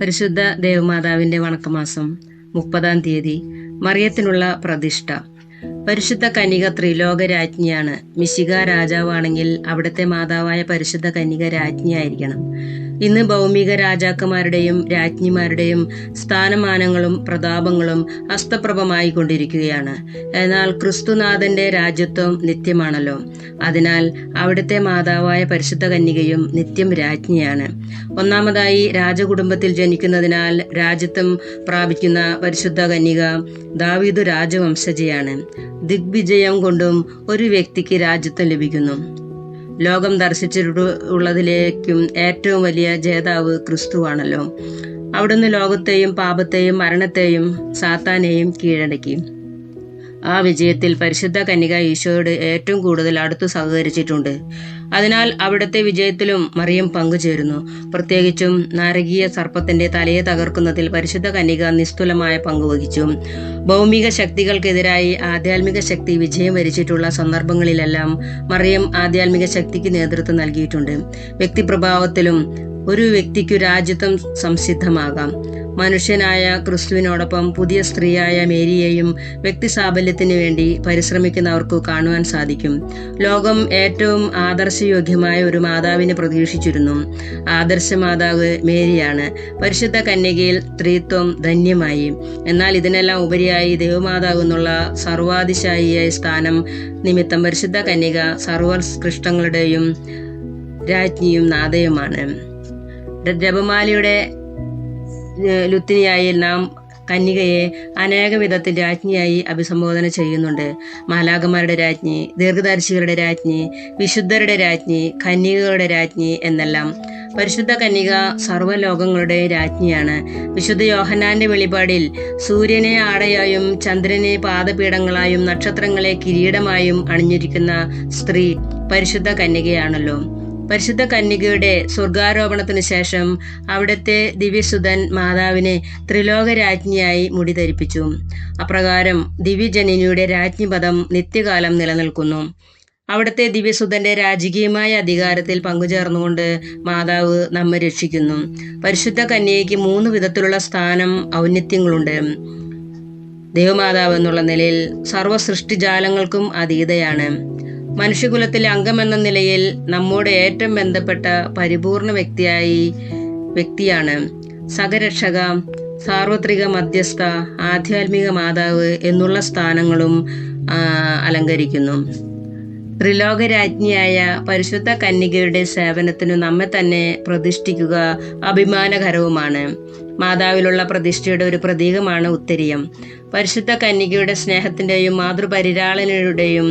പരിശുദ്ധ ദേവമാതാവിന്റെ വണക്കമാസം മുപ്പതാം തീയതി മറിയത്തിനുള്ള പ്രതിഷ്ഠ. പരിശുദ്ധ കന്യക ത്രിലോക രാജ്ഞിയാണ്. മിശിക രാജാവാണെങ്കിൽ അവിടുത്തെ മാതാവായ പരിശുദ്ധ കന്യക രാജ്ഞിയായിരിക്കണം. ഇന്ന് ഭൗമിക രാജാക്കന്മാരുടെയും രാജ്ഞിമാരുടെയും സ്ഥാനമാനങ്ങളും പ്രതാപങ്ങളും അസ്തപ്രഭമായി കൊണ്ടിരിക്കുകയാണ്. എന്നാൽ ക്രിസ്തുനാഥന്റെ രാജ്യത്വം നിത്യമാണല്ലോ. അതിനാൽ അവിടുത്തെ മാതാവായ പരിശുദ്ധ കന്യകയും നിത്യം രാജ്ഞിയാണ്. ഒന്നാമതായി രാജകുടുംബത്തിൽ ജനിക്കുന്നതിനാൽ രാജ്യത്വം പ്രാപിക്കുന്ന പരിശുദ്ധ കന്യക ദാവീദു രാജവംശജയാണ്. ദിഗ്വിജയം കൊണ്ടും ഒരു വ്യക്തിക്ക് രാജ്യത്വം ലഭിക്കുന്നു. ലോകം ദർശിച്ചിട്ടുള്ളതിലേക്കും ഏറ്റവും വലിയ ജേതാവ് ക്രിസ്തുവാണല്ലോ. അവിടുന്ന് ലോകത്തെയും പാപത്തെയും മരണത്തെയും സാത്താനെയും കീഴടക്കി. ആ വിജയത്തിൽ പരിശുദ്ധ കന്യക ഈശോയോട് ഏറ്റവും കൂടുതൽ അടുത്തു സഹകരിച്ചിട്ടുണ്ട്. അതിനാൽ അവിടുത്തെ വിജയത്തിലും മറിയം പങ്കുചേരുന്നു. പ്രത്യേകിച്ചും നാരകീയ സർപ്പത്തിന്റെ തലയെ തകർക്കുന്നതിൽ പരിശുദ്ധ കന്യക നിസ്തുലമായ പങ്കുവഹിച്ചു ഭൗമിക ശക്തികൾക്കെതിരായി ആധ്യാത്മിക ശക്തി വിജയം വരിച്ചിട്ടുള്ള സന്ദർഭങ്ങളിലെല്ലാം മറിയം ആധ്യാത്മിക ശക്തിക്ക് നേതൃത്വം നൽകിയിട്ടുണ്ട്. വ്യക്തിപ്രഭാവത്തിലും ഒരു വ്യക്തിക്കു രാജ്യത്വം സംസിദ്ധമാകാം. മനുഷ്യനായ ക്രിസ്തുവിനോടൊപ്പം പുതിയ സ്ത്രീയായ മേരിയെയും വ്യക്തി സാഫല്യത്തിന് വേണ്ടി പരിശ്രമിക്കുന്നവർക്കു കാണുവാൻ സാധിക്കും. ലോകം ഏറ്റവും ആദർശയോഗ്യമായ ഒരു മാതാവിനെ പ്രതീക്ഷിച്ചിരുന്നു. ആദർശ മാതാവ് മേരിയാണ്. പരിശുദ്ധ കന്യകയിൽ സ്ത്രീത്വം ധന്യമായി. എന്നാൽ ഇതിനെല്ലാം ഉപരിയായി ദേവമാതാവ് എന്നുള്ള സർവാതിശായിയായ സ്ഥാനം നിമിത്തം പരിശുദ്ധ കന്യക സർവോത്കൃഷ്ടങ്ങളുടെയും രാജ്ഞിയും നാദയുമാണ് ജപമാലയുടെ ലുത്തിനിയായി നാം കന്യകയെ അനേക വിധത്തിൽ രാജ്ഞിയായി അഭിസംബോധന ചെയ്യുന്നുണ്ട്. മാലാകന്മാരുടെ രാജ്ഞി ദീർഘദർശികളുടെ രാജ്ഞി വിശുദ്ധരുടെ രാജ്ഞി കന്യകകളുടെ രാജ്ഞി എന്നെല്ലാം. പരിശുദ്ധ കന്യക സർവലോകങ്ങളുടെ രാജ്ഞിയാണ്. വിശുദ്ധ യോഹനാന്റെ വെളിപാടിൽ സൂര്യനെ ആടയായും ചന്ദ്രനെ പാദപീഠങ്ങളായും നക്ഷത്രങ്ങളെ കിരീടമായും അണിഞ്ഞിരിക്കുന്ന സ്ത്രീ പരിശുദ്ധ കന്യകയാണല്ലോ. പരിശുദ്ധ കന്യകയുടെ സ്വർഗാരോപണത്തിന് ശേഷം അവിടുത്തെ ദിവ്യസുതൻ മാതാവിനെ ത്രിലോക രാജ്ഞിയായി മുടി ധരിപ്പിച്ചു അപ്രകാരം ദിവ്യജനിനിയുടെ രാജ്ഞിപദം നിത്യകാലം നിലനിൽക്കുന്നു. അവിടുത്തെ ദിവ്യസുതന്റെ രാജകീയമായ അധികാരത്തിൽ പങ്കുചേർന്നുകൊണ്ട് മാതാവ് നമ്മെ രക്ഷിക്കുന്നു. പരിശുദ്ധ കന്യകയ്ക്ക് മൂന്ന് വിധത്തിലുള്ള സ്ഥാനം ഔന്നത്യങ്ങളുണ്ട്. ദേവമാതാവ് എന്നുള്ള നിലയിൽ സർവസൃഷ്ടിജാലങ്ങൾക്കും അതീതയാണ്. മനുഷ്യകുലത്തിലെ അംഗമെന്ന നിലയിൽ നമ്മോട് ഏറ്റവും ബന്ധപ്പെട്ട പരിപൂർണ വ്യക്തിയായി വ്യക്തിയാണ് സഹരക്ഷക സാർവത്രിക മധ്യസ്ഥ ആധ്യാത്മിക മാതാവ് എന്നുള്ള സ്ഥാനങ്ങളും അലങ്കരിക്കുന്നു. ത്രിലോകരാജ്ഞിയായ പരിശുദ്ധ കന്യകയുടെ സേവനത്തിനു നമ്മെ തന്നെ പ്രതിഷ്ഠിക്കുക അഭിമാനകരവുമാണ്. മാതാവിലുള്ള പ്രതിഷ്ഠയുടെ ഒരു പ്രതീകമാണ് ഉത്തരീയം. പരിശുദ്ധ കന്യകയുടെ സ്നേഹത്തിന്റെയും മാതൃപരിരാളനയുടെയും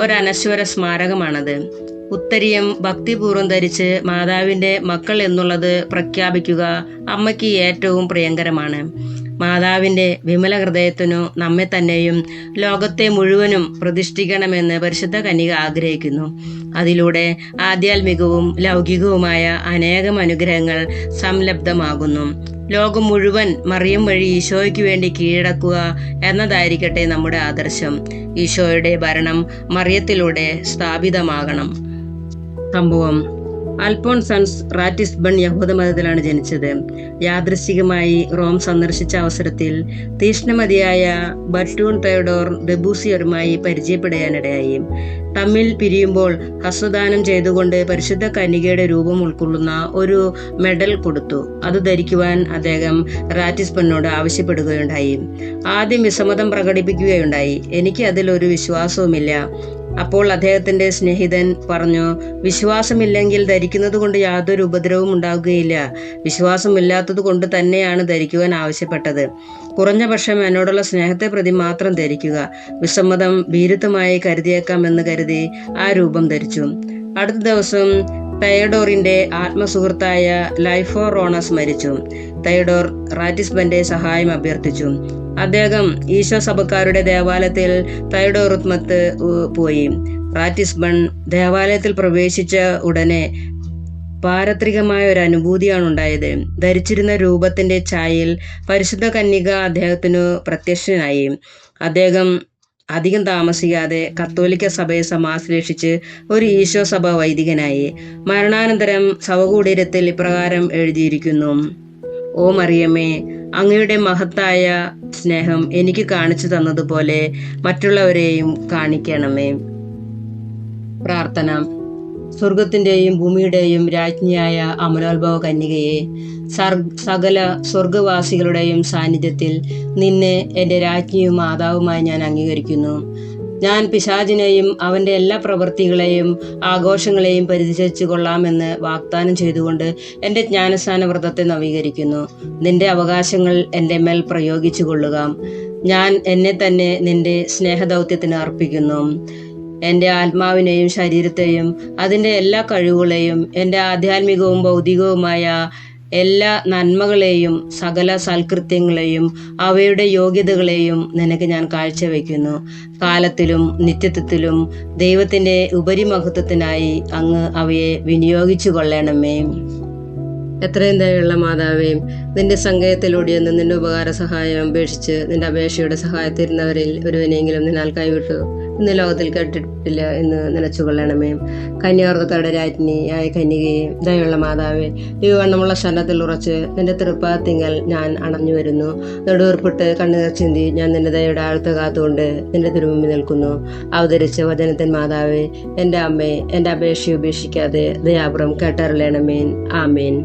ഒരനശ്വര സ്മാരകമാണത്. ഉത്തരീയം ഭക്തിപൂർവം ധരിച്ച് മാതാവിന്റെ മക്കൾ എന്നുള്ളത് പ്രഖ്യാപിക്കുക അമ്മയ്ക്ക് ഏറ്റവും പ്രിയങ്കരമാണ്. മാതാവിന്റെ വിമല ഹൃദയത്തിനു നമ്മെ തന്നെയും ലോകത്തെ മുഴുവനും പ്രതിഷ്ഠിക്കണമെന്ന് പരിശുദ്ധ കന്യക ആഗ്രഹിക്കുന്നു. അതിലൂടെ ആധ്യാത്മികവും ലൗകികവുമായ അനേകം അനുഗ്രഹങ്ങൾ സംലബ്ധമാകുന്നു. ലോകം മുഴുവൻ മറിയം വഴി ഈശോയ്ക്ക് വേണ്ടി കീഴടക്കുക എന്നതായിരിക്കട്ടെ നമ്മുടെ ആദർശം. ഈശോയുടെ ഭരണം മറിയത്തിലൂടെ സ്ഥാപിതമാകണം. സംഭവം അൽഫോൺസൺസ് റാറ്റിസ്ബൺ യഹൂദമതത്തിലാണ് ജനിച്ചത്. യാദൃശികമായി റോം സന്ദർശിച്ച അവസരത്തിൽ തീഷ്ണമതിയായ ബട്ടൂൺ തയോഡോർ ഡെബൂസിയറുമായി പരിചയപ്പെടാനിടയായി. തമ്മിൽ പിരിയുമ്പോൾ ഹസ്തദാനം ചെയ്തുകൊണ്ട് പരിശുദ്ധ കന്യകയുടെ രൂപം ഉൾക്കൊള്ളുന്ന ഒരു മെഡൽ കൊടുത്തു. അത് ധരിക്കുവാൻ അദ്ദേഹം റാറ്റിസ്ബണ്ണോട് ആവശ്യപ്പെടുകയുണ്ടായി. ആദ്യം വിസമ്മതം പ്രകടിപ്പിക്കുകയുണ്ടായി. എനിക്ക് അതിൽ ഒരു വിശ്വാസവുമില്ല. അപ്പോൾ അദ്ദേഹത്തിന്റെ സ്നേഹിതൻ പറഞ്ഞു വിശ്വാസമില്ലെങ്കിൽ ധരിക്കുന്നത് കൊണ്ട് യാതൊരു ഉപദ്രവവും ഉണ്ടാകുകയില്ല. വിശ്വാസമില്ലാത്തത് കൊണ്ട് തന്നെയാണ് ധരിക്കുവാൻ ആവശ്യപ്പെട്ടത്. കുറഞ്ഞ പക്ഷം എന്നോടുള്ള സ്നേഹത്തെ പ്രതി മാത്രം ധരിക്കുക. വിസമ്മതം ഭീരുത്വമായി കരുതിയേക്കാമെന്ന് കരുതി ആ രൂപം ധരിച്ചു. അടുത്ത ദിവസം തയഡോറിന്റെ ആത്മസുഹൃത്തായ ലൈഫോ റോണസ് മരിച്ചു. തയഡോർ റാറ്റിസ്ബന്റെ സഹായം അഭ്യർത്ഥിച്ചു. അദ്ദേഹം ഈശോ സഭക്കാരുടെ ദേവാലയത്തിൽ തൈഡോറുത്മത്ത് പോയി. റാറ്റിസ്ബൺ ദേവാലയത്തിൽ പ്രവേശിച്ച ഉടനെ പാരത്രികമായ ഒരു അനുഭൂതിയാണ് ഉണ്ടായത്. ധരിച്ചിരുന്ന രൂപത്തിന്റെ ചായയിൽ പരിശുദ്ധ കന്യക അദ്ദേഹത്തിനു പ്രത്യക്ഷനായി. അദ്ദേഹം അധികം താമസിയാതെ കത്തോലിക്ക സഭയെ സമാശ്ലേഷിച്ച് ഒരു ഈശോ സഭ വൈദികനായി. മരണാനന്തരം ശവകുടീരത്തിൽ ഇപ്രകാരം എഴുതിയിരിക്കുന്നു. ഓ മറിയമേ അങ്ങയുടെ മഹത്തായ സ്നേഹം എനിക്ക് കാണിച്ചു തന്നതുപോലെ മറ്റുള്ളവരെയും കാണിക്കണമേ. പ്രാർത്ഥന. സ്വർഗത്തിന്റെയും ഭൂമിയുടെയും രാജ്ഞിയായ അമലോത്ഭവ കന്യകയെ സകല സ്വർഗവാസികളുടെയും സാന്നിധ്യത്തിൽ നിന്നെ എന്റെ രാജ്ഞിയും മാതാവുമായി ഞാൻ അംഗീകരിക്കുന്നു. ഞാൻ പിശാചിനെയും അവന്റെ എല്ലാ പ്രവൃത്തികളെയും ആഘോഷങ്ങളെയും പരിചരിച്ചു കൊള്ളാമെന്ന് വാഗ്ദാനം ചെയ്തുകൊണ്ട് എന്റെ ജ്ഞാനസ്ഥാന വ്രതത്തെ നവീകരിക്കുന്നു. നിന്റെ അവകാശങ്ങൾ എന്റെ മേൽ പ്രയോഗിച്ചു കൊള്ളുക. ഞാൻ എന്നെ തന്നെ നിന്റെ സ്നേഹദൗത്യത്തിന് അർപ്പിക്കുന്നു. എന്റെ ആത്മാവിനെയും ശരീരത്തെയും അതിന്റെ എല്ലാ കഴിവുകളെയും എന്റെ ആധ്യാത്മികവും ഭൗതികവുമായ എല്ലാ നന്മകളെയും സകല സൽകൃത്യങ്ങളെയും അവയുടെ യോഗ്യതകളെയും നിനക്ക് ഞാൻ കാഴ്ചവെക്കുന്നു. കാലത്തിലും നിത്യത്വത്തിലും ദൈവത്തിന്റെ ഉപരിമഹത്വത്തിനായി അങ്ങ് അവയെ വിനിയോഗിച്ചു കൊള്ളണമേ. എത്രയും ദയുള്ള മാതാവേ നിന്റെ സങ്കേതത്തിലൂടെ ഒന്ന് നിന്റെ ഉപകാര സഹായം അപേക്ഷിച്ച് നിന്റെ അപേക്ഷയുടെ സഹായത്തിരുന്നവരിൽ ഒരുവനെങ്കിലും നിന്നാൽ കൈവിട്ടു. ഇന്ന് ലോകത്തിൽ കേട്ടിട്ടില്ല എന്ന് നിലച്ചുകൊള്ളണമേ. കന്യാർത്തയുടെ രാജ്ഞിയായ കന്യകയെ ദയുള്ള മാതാവേ ഈ വണ്ണമുള്ള ശരണത്തിൽ ഉറച്ച് നിന്റെ തൃപ്പാത്തിങ്കൽ ഞാൻ അണഞ്ഞു വരുന്നു. നെടുവേർപ്പിട്ട് കണ്ണുനീർ ചിന്തി ഞാൻ നിന്റെ ദയയുടെ ആഴത്ത് കാത്തുകൊണ്ട് നിന്റെ തിരുമുമ്പിൽ നിൽക്കുന്നു. അവതരിച്ച വചനത്തിൻ മാതാവേ എന്റെ അമ്മേ എന്റെ അപേക്ഷ ഉപേക്ഷിക്കാതെ ദയാപുറം കേട്ടറിയണമേൻ ആമേൻ.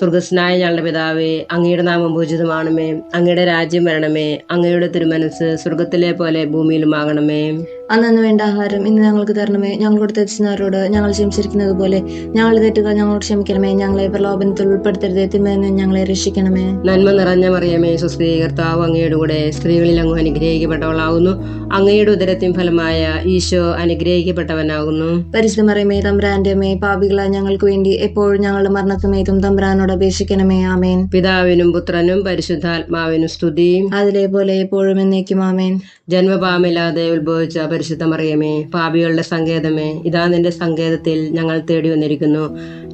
സ്വർഗസ്നായ ഞങ്ങളുടെ പിതാവേ അങ്ങയുടെ നാമം പൂജിതമാണമേ. അങ്ങയുടെ രാജ്യം വരണമേ. അങ്ങയുടെ തിരുമനസ് സ്വർഗത്തിലെ പോലെ ഭൂമിയിലുമാകണമേ. അന്നു വേണ്ട ആഹാരം ഇന്ന് ഞങ്ങൾക്ക് തരണമേ. ഞങ്ങളോട് തെറ്റിച്ചവരോട് ഞങ്ങൾ ക്ഷമിച്ചിരിക്കുന്നത് പോലെ ഞങ്ങൾ തെറ്റുകൾ ഞങ്ങളോട് ക്ഷമിക്കണമേ. ഞങ്ങളെ പ്രലോഭനത്തിൽ ഉൾപ്പെടുത്തരുത്. തിന്മയെന്ന് ഞങ്ങളെ രക്ഷിക്കണമേ. നന്മ നിറഞ്ഞ മറിയമേ സുസ്ഥീകർത്താവ് അങ്ങയുടെ കൂടെ സ്ത്രീകളിൽ അങ്ങ് അനുഗ്രഹിക്കപ്പെട്ടവളാകുന്നു അങ്ങയുടെ ഉദരത്തിൻ ഫലമായ ഈശോ അനുഗ്രഹിക്കപ്പെട്ടവനാകുന്നു. പരിശുദ്ധ മറിയമേ തമ്പ്രാന്റെ അമ്മേ പാപികളായ ഞങ്ങൾക്ക് വേണ്ടി എപ്പോഴും ഞങ്ങളുടെ മരണസമയത്തും തമ്പ്രാനോട് അപേക്ഷിക്കണമേ ആമേൻ. പിതാവിനും പുത്രനും പരിശുദ്ധാത്മാവിനും സ്തുതിയും. അതിലെ പോലെ എപ്പോഴും എന്നേക്കും ആമേൻ. ജന്മപാമില്ലാതെ ഉത്ഭവിച്ച പരിശുദ്ധ മറിയമേ പാപികളുടെ സങ്കേതമേ ഇതാ നിന്റെ സങ്കേതത്തിൽ ഞങ്ങൾ തേടി വന്നിരിക്കുന്നു.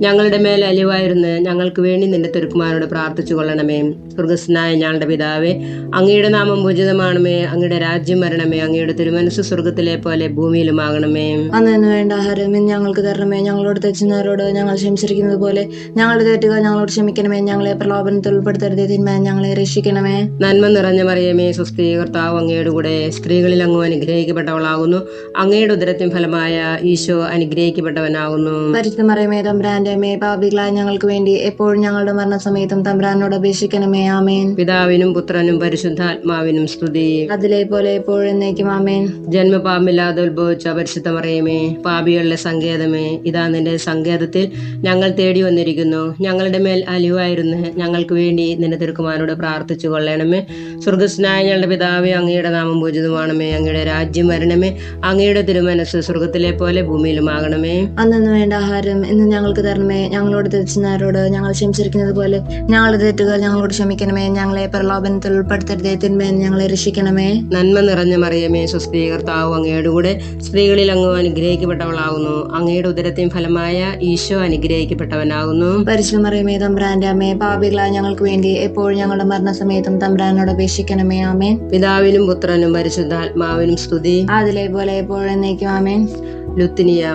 ഞങ്ങളുടെ മേൽ അലിവായിരുന്നു ഞങ്ങൾക്ക് വേണ്ടി നിന്റെ തിരുക്കുമാരോട് പ്രാർത്ഥിച്ചു കൊള്ളണമേ സ്വർഗസ്നായ ഞങ്ങളുടെ പിതാവേ അങ്ങയുടെ നാമം പൂജിതമാണമേ അങ്ങയുടെ രാജ്യം വരണമേ അങ്ങയുടെ തിരുമനസ് സ്വർഗത്തിലെ പോലെ ഭൂമിയിലുമാകണമേ. അന്ന് വേണ്ട ആഹാരം ഞങ്ങൾക്ക് തരണമേ ഞങ്ങളോട് തെച്ചുന്നവരോട് ഞങ്ങൾ ക്ഷമിച്ചിരിക്കുന്നത് പോലെ ഞങ്ങളുടെ തെറ്റുകൾ ഞങ്ങളോട് ക്ഷമിക്കണമേ. ഞങ്ങളെ പ്രലോഭനത്തിൽ ഉൾപ്പെടുത്തരുത്. തിന്മ ഞങ്ങളെ രക്ഷിക്കണമേ. നന്മ നിറഞ്ഞ മറിയമേ സ്വസ്തി കർത്താവ് അങ്ങയുടെ കൂടെ സ്ത്രീകളിൽ അങ്ങ് അനുഗ്രഹിക്കപ്പെട്ടവളാകുന്നു. അങ്ങയുടെ ഉദരത്തിൻ ഫലമായ ഈശോ അനുഗ്രഹിക്കപ്പെട്ടവനാകുന്നു. പരിശുദ്ധ മറിയമേ തമ്പ്രാന്റെ അമ്മേ പാപികളായ ഞങ്ങൾക്ക് വേണ്ടി എപ്പോഴും ഞങ്ങളുടെ മരണസമയത്തും തമ്പ്രാനോട് അപേക്ഷിക്കണമേ. ആമേൻ. പിതാവിനും പുത്രനും പരിശുദ്ധാത്മാവിനും സ്തുതി. അതിലെ പോലെ എപ്പോഴും എന്നേക്കും ആമേൻ. ജന്മപാമില്ലാതെ ഉത്ഭവിച്ച പരിശുദ്ധ മറിയമേ പാപികളുടെ സങ്കേതമേ ഇതാ നിന്റെ സങ്കേതത്തിൽ ഞങ്ങൾ തേടി വന്നിരിക്കുന്നു. ഞങ്ങളുടെ മേൽ അലിവായിരുന്നു ഞങ്ങൾക്ക് വേണ്ടി നിന്റെ തിരുക്കുമാരോട് പ്രാർത്ഥിച്ചു കൊള്ളണമേ. സ്വർഗസ്നായ ഞങ്ങളുടെ പിതാവേ അങ്ങയുടെ നാമം പൂജിതമാണമേ. അങ്ങയുടെ രാജ്യം വരണമേ. അങ്ങയുടെ തിരുമനസ് സ്വർഗത്തിലെ പോലെ ഭൂമിയിലുമാകണമേ. അന്നു വേണ്ട ആഹാരം ഇന്ന് ഞങ്ങൾക്ക് തരണമേ. ഞങ്ങളോട് തിരിച്ചുന്നവരോട് ഞങ്ങൾ ക്ഷമിച്ചിരിക്കുന്നത് പോലെ ഞങ്ങളുടെ തെറ്റുകൾ ഞങ്ങളോട് ക്ഷമിക്കണമേ. ഞങ്ങളെ പ്രലോഭനത്തിൽ ഉൾപ്പെടുത്തരുതേ. തിന്മേ ഞങ്ങളെ രക്ഷിക്കണമേ. നന്മ നിറഞ്ഞ മറിയമേ സ്വസ്തി കർത്താവ് അങ്ങയുടെ കൂടെ. സ്ത്രീകളിൽ അങ്ങ് അനുഗ്രഹിക്കപ്പെട്ടവളാകുന്നു അങ്ങയുടെ ഉദരത്തെയും ഫലമായ ഈശോ അനുഗ്രഹിക്കപ്പെട്ടവനാകുന്നു പരിശുദ്ധ മറിയമേ തമ്പ്രാന്റെ അമ്മേ പാപികളായ ഞങ്ങൾക്ക് വേണ്ടി എപ്പോഴും ഞങ്ങളുടെ മരണസമയത്തും തമ്പ്രാനോട് അപേക്ഷിക്കണമേ ആമേൻ. പിതാവിനും പുത്രനും പരിശുദ്ധാത്മാവിനും സ്തുതി. അതിലെ പോലെ എപ്പോഴും എന്നേക്കും ആമേൻ. ലുത്തിനിയ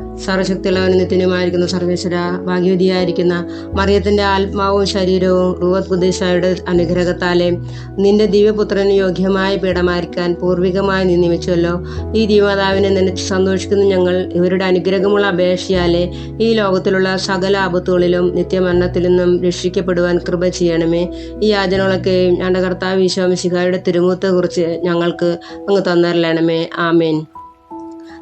സർവശക്തിയുള്ളവനും നിത്യനുമായിരിക്കുന്ന സർവേശ്വര ഭാഗ്യവതിയായിരിക്കുന്ന മറിയത്തിന്റെ ആത്മാവും ശരീരവും റൂവത് കുദേശായുടെ അനുഗ്രഹത്താലെ നിന്റെ ദിവ്യപുത്രന് യോഗ്യമായ പീഠമായിരിക്കാൻ പൂർവികമായി നീ നിയമിച്ചുവല്ലോ. ഈ ദിവമാതാവിനെ നിന്നെ സന്തോഷിക്കുന്ന ഞങ്ങൾ. ഇവരുടെ അനുഗ്രഹമുള്ള അപേക്ഷയാലെ ഈ ലോകത്തിലുള്ള സകല ആപത്തുകളിലും നിത്യമരണത്തിൽ നിന്നും രക്ഷിക്കപ്പെടുവാൻ കൃപ ചെയ്യണമേ. ഈ യാചനകളൊക്കെയും ഞങ്ങളുടെ കർത്താവ് ഈശോമിശിഹായുടെ തിരുമുഖത്തെക്കുറിച്ച് ഞങ്ങൾക്ക് അങ്ങ് തന്നരലണമേ. ആമേൻ.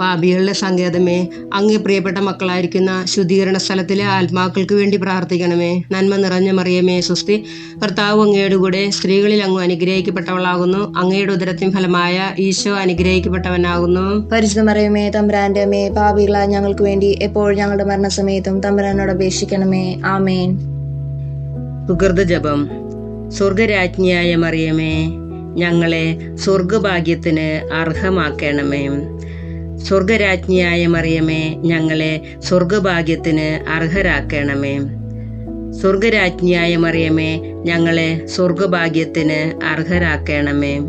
പാപികളുടെ സങ്കേതമേ അങ്ങേ പ്രിയപ്പെട്ട മക്കളായിരിക്കുന്ന ശുദ്ധീകരണ സ്ഥലത്തിലെ ആത്മാക്കൾക്ക് വേണ്ടി പ്രാർത്ഥിക്കണമേ. നന്മ നിറഞ്ഞ മറിയമേ സുസ്തി. കർത്താവ് അങ്ങയുടെ കൂടെ സ്ത്രീകളിൽ അങ്ങ് അനുഗ്രഹിക്കപ്പെട്ടവളാകുന്നു. അങ്ങയുടെ ഉദരത്തിൻ ഫലമായ ഈശോ അനുഗ്രഹിക്കപ്പെട്ടവനാകുന്നു. പരിശുദ്ധ മറിയമേ തമ്പ്രാന്റെ അമ്മേ പാപികളായ ഞങ്ങൾക്ക് വേണ്ടി എപ്പോഴും ഞങ്ങളുടെ മരണസമയത്തും തമ്പ്രാനോട് അപേക്ഷിക്കണമേ. ആമേൻ. സുഹൃത ജപം. സ്വർഗരാജ്ഞിയായ മറിയമേ ഞങ്ങളെ സ്വർഗഭാഗ്യത്തിന് അർഹമാക്കണമേ. സ്വർഗരാജ്ഞിയായ മറിയമേ ഞങ്ങളെ സ്വർഗഭാഗ്യത്തിന് അർഹരാക്കണമേ. സ്വർഗരാജ്ഞിയായ മറിയമേ ഞങ്ങളെ സ്വർഗഭാഗ്യത്തിന് അർഹരാക്കണമേ.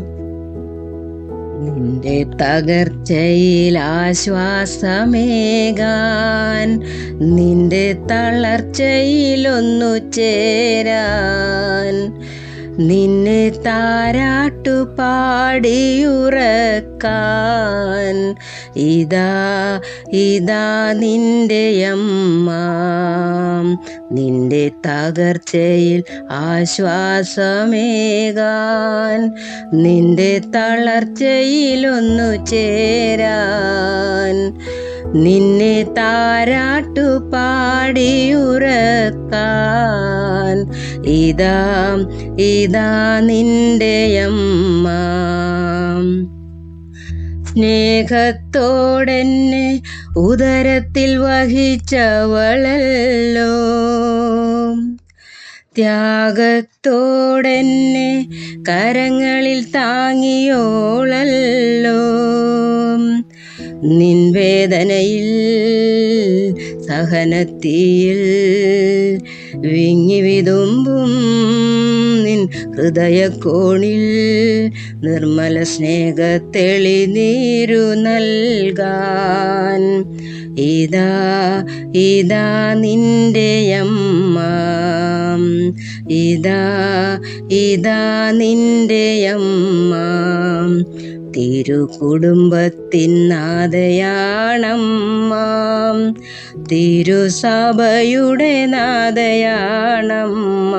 നിന്റെ തകർച്ചയിൽ ആശ്വാസമേകാൻ നിന്റെ തളർച്ചയിലൊന്നു ചേരാൻ നിന്നെ താരാട്ടു പാടിയുറക്കാൻ ഇതാ ഇതാ നിന്റെ അമ്മ. നിന്റെ തകർച്ചയിൽ ആശ്വാസമേകാൻ. നിന്റെ തളർച്ചയിലൊന്നു ചേരാൻ. നിന്നെ താരാട്ടു പാടിയുറക്കാൻ ഇതാ ഇതാ നിന്റെ അമ്മ. സ്നേഹത്തോടെന്നെ ഉദരത്തിൽ വഹിച്ചവളല്ലോ. ത്യാഗത്തോടെന്നെ കരങ്ങളിൽ താങ്ങിയോളല്ലോ. നിൻവേദനയിൽ സഹനത്തിയിൽ വിങ്ങി വിതുമ്പും നിൻ ഹൃദയക്കോണിൽ നിർമ്മല സ്നേഹത്തെളി നീരു നൽകാൻ. ഇതാ ഇതാ നിന്റെ അമ്മ. ഇതാ ഇതാ നിന്റെ അമ്മ. തിരുകുടുംബത്തിൻ നാദയാണമ്മ തിരുസഭയുടെ നാദയാണമ്മ.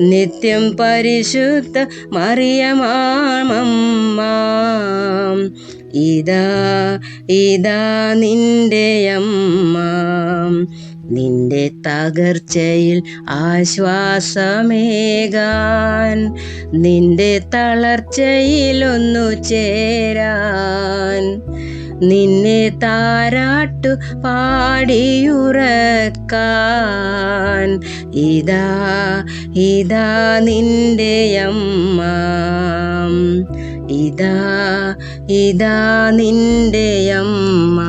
നിത്യം പരിശുദ്ധ മറിയമാമമ്മ ഇതാ ഇതാ നിന്റെ അമ്മ നിന്റെ തകർച്ചയിൽ ആശ്വാസമേകാൻ നിന്റെ തളർച്ചയിലൊന്നു ചേരാൻ. നിന്നെ താരാട്ടു പാടിയുറക്കാൻ. ഇതാ ഇതാ നിന്റെ അമ്മ. ഇതാ ഇതാ നിന്റെ അമ്മ.